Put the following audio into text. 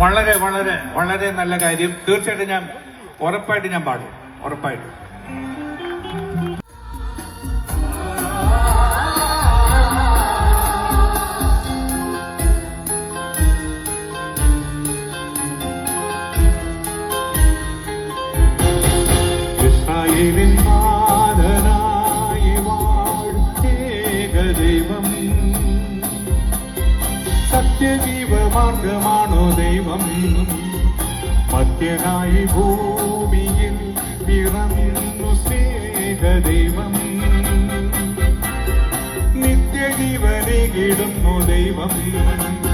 വളരെ വളരെ വളരെ നല്ല കാര്യം. തീർച്ചയായിട്ടും ഞാൻ ഉറപ്പായിട്ട് ഞാൻ പാടും. ഉറപ്പായിട്ട്. ഇസ്രായേലിൻ നാഥനായി വാഴ്ത്തേക ഏകദൈവം സത്യജീവമാർഗമാണോ ദൈവം? മധ്യനായി ഭൂമിയിൽ പിറന്നു സ്നേഹദൈവം. നിത്യജീവനെ കിടുന്നു ദൈവം.